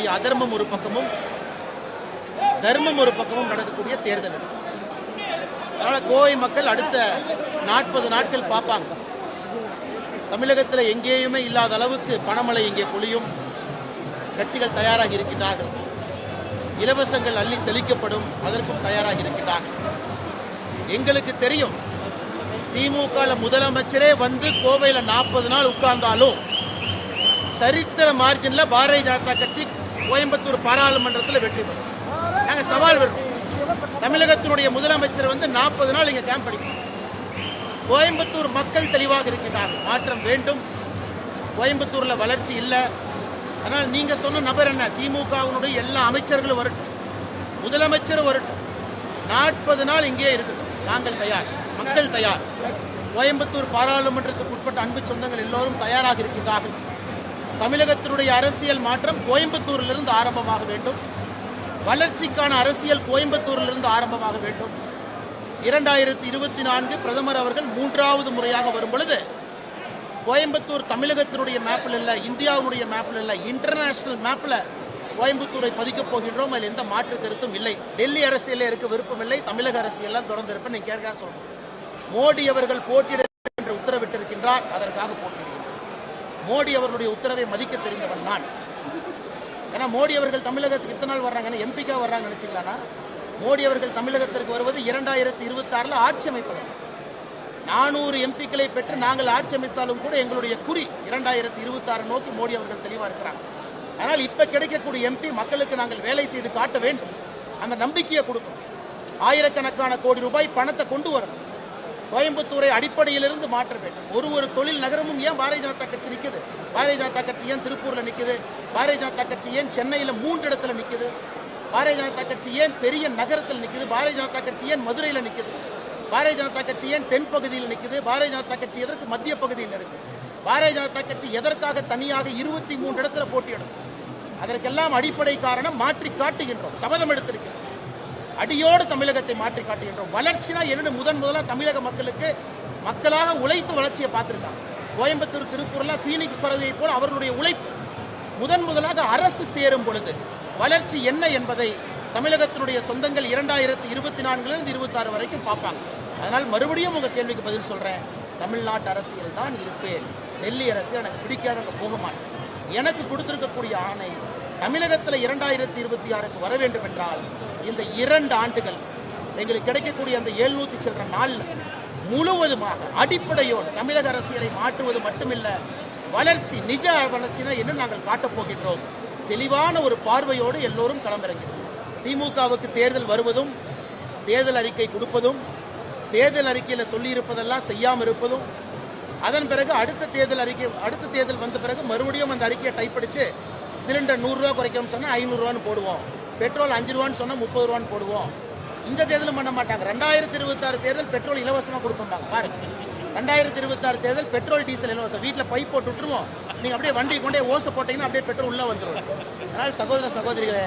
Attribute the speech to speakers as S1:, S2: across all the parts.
S1: நடக்கக்கூடிய அதர்மம் ஒரு பக்கமும் தர்மம் ஒரு பக்கமும் நடக்கக்கூடிய தேர்தல் இது. அதனால கோவை மக்கள் அடுத்த நாற்பது நாட்கள் பார்ப்பாங்க. தமிழகத்தில் எங்கேயுமே இல்லாத அளவுக்கு பணமழை இங்கே பொழியும். கட்சிகள் தயாராகி இருக்கின்றார்கள். இலவசங்கள் அள்ளி தெளிக்கப்படும் அதற்கும் தயாராக இருக்கின்றார்கள். எங்களுக்கு தெரியும் திமுக முதலமைச்சரே வந்து கோவையில் நாற்பது நாள் உட்கார்ந்தாலும் சரித்திர மார்ஜின்ல பாரதிய ஜனதா கட்சி கோயம்புத்தூர் பாராளுமன்றத்தில் வெற்றி பெறும் நாங்கள் சவால் விடுறோம். தமிழகத்தினுடைய முதலமைச்சர் வந்து நாற்பது நாள் இங்கே கேம்ப் அடிக்கும் கோயம்புத்தூர் மக்கள் தெளிவாக இருக்கின்றார்கள். மாற்றம் வேண்டும். கோயம்புத்தூரில் வளர்ச்சி இல்லை. அதனால் நீங்கள் சொன்ன நபர் என்ன? திமுகவினுடைய எல்லா அமைச்சர்களும் வரட்டும். முதலமைச்சரும் வரட்டும். நாற்பது நாள் இங்கே இருக்கட்டும். நாங்கள் தயார். மக்கள் தயார். கோயம்புத்தூர் பாராளுமன்றத்துக்கு உட்பட்ட அன்பு சொந்தங்கள் எல்லோரும் தயாராக இருக்கின்றார்கள். தமிழகத்தினுடைய அரசியல் மாற்றம் கோயம்புத்தூரிலிருந்து ஆரம்பமாக வேண்டும். வளர்ச்சிக்கான அரசியல் கோயம்புத்தூரிலிருந்து ஆரம்பமாக வேண்டும். இரண்டாயிரத்தி இருபத்தி நான்கு பிரதமர் அவர்கள் மூன்றாவது முறையாக வரும் பொழுது கோயம்புத்தூர் தமிழகத்தினுடைய மேப்பில் இல்லை இந்தியாவினுடைய மேப்பில் இல்லை இன்டர்நேஷனல் மேப்பில் கோயம்புத்தூரை பதிக்கப் போகின்றோம். அதில் எந்த மாற்று கருத்தும் இல்லை. டெல்லி அரசியலில் இருக்க விருப்பம் இல்லை தமிழக அரசியல்லாம் தொடர்ந்து இருப்பேன் நீங்கள் கேட்க சொல்றேன் மோடி அவர்கள் போட்டியிட என்று உத்தரவிட்டிருக்கின்றார். அதற்காக போட்டியிட மோடி அவர்களுடைய உத்தரவை மதிக்க தெரிந்தவன் நான். ஏன்னா மோடி அவர்கள் தமிழகத்துக்கு இத்தனை நாள் வர்றாங்க எம்பிக்கா வர்றாங்க நினைச்சீங்களாண்ணா மோடி அவர்கள் தமிழகத்திற்கு வருவது இரண்டாயிரத்தி இருபத்தி ஆறுல ஆட்சி அமைப்பது நானூறு எம்பிக்களை பெற்று நாங்கள் ஆட்சி அமைத்தாலும் கூட எங்களுடைய குறி இரண்டாயிரத்தி இருபத்தி ஆறு நோக்கி மோடி அவர்கள் தெளிவா இருக்கிறாங்க. ஆனால் இப்ப கிடைக்கக்கூடிய எம்பி மக்களுக்கு நாங்கள் வேலை செய்து காட்ட வேண்டும். அந்த நம்பிக்கையை கொடுக்கணும். ஆயிரக்கணக்கான கோடி ரூபாய் பணத்தை கொண்டு வரணும். கோயம்புத்தூரை அடிப்படையிலிருந்து மாற்ற வேண்டும். ஒரு ஒரு தொழில் நகரமும் ஏன் பாரதிய ஜனதா கட்சி நிற்குது பாரதிய ஜனதா கட்சி ஏன் திருப்பூர்ல நிற்குது பாரதிய ஜனதா கட்சி ஏன் சென்னையில் மூன்று இடத்துல நிற்குது பாரதிய ஜனதா கட்சி ஏன் பெரிய நகரத்தில் நிற்குது பாரதிய ஜனதா கட்சி ஏன் மதுரையில் நிற்குது பாரதிய ஜனதா கட்சி ஏன் தென் பகுதியில் நிற்குது பாரதிய ஜனதா கட்சி எதற்கு மத்திய பகுதியில் இருக்கு? பாரதிய ஜனதா கட்சி எதற்காக தனியாக இருபத்தி மூன்று இடத்துல போட்டியிடும்? அதற்கெல்லாம் அடிப்படை காரணம் மாற்றி காட்டுகின்றோம். சபதம் எடுத்திருக்கிறோம். அடியோடு தமிழகத்தை மாற்றி காட்டுகின்றோம் வளர்ச்சினா என்னென்னு முதன் முதலாக தமிழக மக்களுக்கு மக்களாக உழைத்து வளர்ச்சியை பார்த்துருக்காங்க. கோயம்புத்தூர் திருப்பூர்ல ஃபீனிக்ஸ் பறவையை போல் அவர்களுடைய உழைப்பு முதன் முதலாக அரசு சேரும் பொழுது வளர்ச்சி என்ன என்பதை தமிழகத்தினுடைய சொந்தங்கள் இரண்டாயிரத்தி இருபத்தி நான்குலேருந்து இருபத்தாறு வரைக்கும் பார்ப்பாங்க. அதனால் மறுபடியும் உங்கள் கேள்விக்கு பதில் சொல்கிறேன் தமிழ்நாட்டு அரசியல் தான் இருப்பேன். டெல்லி அரசியல் எனக்கு பிடிக்காதவங்க போக மாட்டேன். எனக்கு கொடுத்திருக்கக்கூடிய ஆணை தமிழகத்தில் இரண்டாயிரத்தி இருபத்தி ஆறுக்கு வர வேண்டும் என்றால் இந்த இரண்டு ஆண்டுகள் எங்களுக்கு கிடைக்கக்கூடிய அந்த எழுநூத்தி சில்லற நாளில் முழுவதுமாக அடிப்படையோடு தமிழக அரசியலை மாற்றுவது மட்டுமில்ல வளர்ச்சி நிஜ வளர்ச்சினா என்ன நாங்கள் காட்டப் போகின்றோம்? தெளிவான ஒரு பார்வையோடு எல்லோரும் களமிறங்கிறோம் திமுகவுக்கு தேர்தல் வருவதும் தேர்தல் அறிக்கை கொடுப்பதும் தேர்தல் அறிக்கையில் சொல்லியிருப்பதெல்லாம் செய்யாமல் இருப்பதும் அதன் பிறகு அடுத்த தேர்தல் அறிக்கை அடுத்த தேர்தல் வந்த பிறகு மறுபடியும் அந்த அறிக்கையை டைப் அடிச்சு சிலிண்டர் நூறுரூவா குறைக்கணும்னு சொன்னால் ஐநூறுரூவான்னு போடுவோம். பெட்ரோல் அஞ்சு ரூபான்னு சொன்னால் முப்பது ரூபான்னு போடுவோம். இந்த தேர்தலும் பண்ண மாட்டாங்க. ரெண்டாயிரத்தி இருபத்தாறு தேர்தல் பெட்ரோல் இலவசமாக கொடுப்பாங்க பாருங்க. ரெண்டாயிரத்தி இருபத்தாறு தேர்தல் பெட்ரோல் டீசல் இலவசம். வீட்டில் பைப் போட்டு விட்டுருவோம். நீங்கள் அப்படியே வண்டி கொண்டே ஓசை போட்டீங்கன்னா அப்படியே பெட்ரோல் உள்ளே வந்துடும் அதனால் சகோதர சகோதரிகளே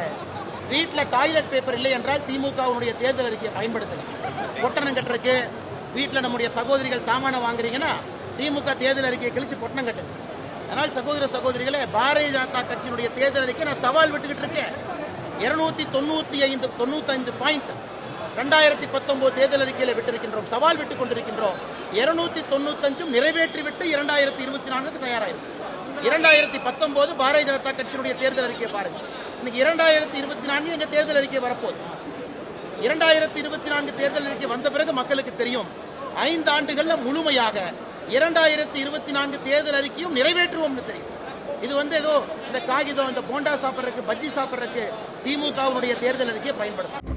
S1: வீட்டில் டாய்லெட் பேப்பர் இல்லை என்றால் திமுகவுடைய தேர்தல் அறிக்கையை பயன்படுத்துங்க. ஒட்டணம் கட்டுறதுக்கு வீட்டில் நம்முடைய சகோதரிகள் சாமானை வாங்குறீங்கன்னா திமுக தேர்தல் அறிக்கையை கழிச்சு பொட்டணம் கட்டுங்க அதனால் சகோதர சகோதரிகளே பாரதிய ஜனதா கட்சியினுடைய தேர்தல் அறிக்கை நான் சவால் விட்டுக்கிட்டு இருக்கேன். இருநூத்தி தொண்ணூத்தி ஐந்து தொண்ணூத்தைந்து பாயிண்ட் ரெண்டாயிரத்தி பத்தொன்பது தேர்தல் அறிக்கையில விட்டிருக்கின்றோம். சவால் விட்டுக் கொண்டிருக்கின்றோம். இருநூத்தி தொண்ணூத்தஞ்சும் நிறைவேற்றி விட்டு இரண்டாயிரத்தி இருபத்தி நான்குக்கு தயாராகும் இரண்டாயிரத்தி பத்தொன்பது பாரதிய ஜனதா கட்சியினுடைய தேர்தல் அறிக்கையை பாருங்க. இன்னைக்கு இரண்டாயிரத்தி இருபத்தி நான்கு எங்க தேர்தல் அறிக்கை வரப்போகுது. இரண்டாயிரத்தி இருபத்தி நான்கு தேர்தல் அறிக்கை வந்த பிறகு மக்களுக்கு தெரியும். ஐந்து ஆண்டுகள்ல முழுமையாக இரண்டாயிரத்தி இருபத்தி நான்கு தேர்தல் அறிக்கையும் நிறைவேற்றுவோம்னு தெரியும். இது வந்து ஏதோ இந்த காகிதம் இந்த போண்டா சாப்பிட்றதுக்கு பஜ்ஜி சாப்பிட்றதுக்கு திமுகவுடைய தேர்தல் அறிக்கையை பயன்படுத்தும்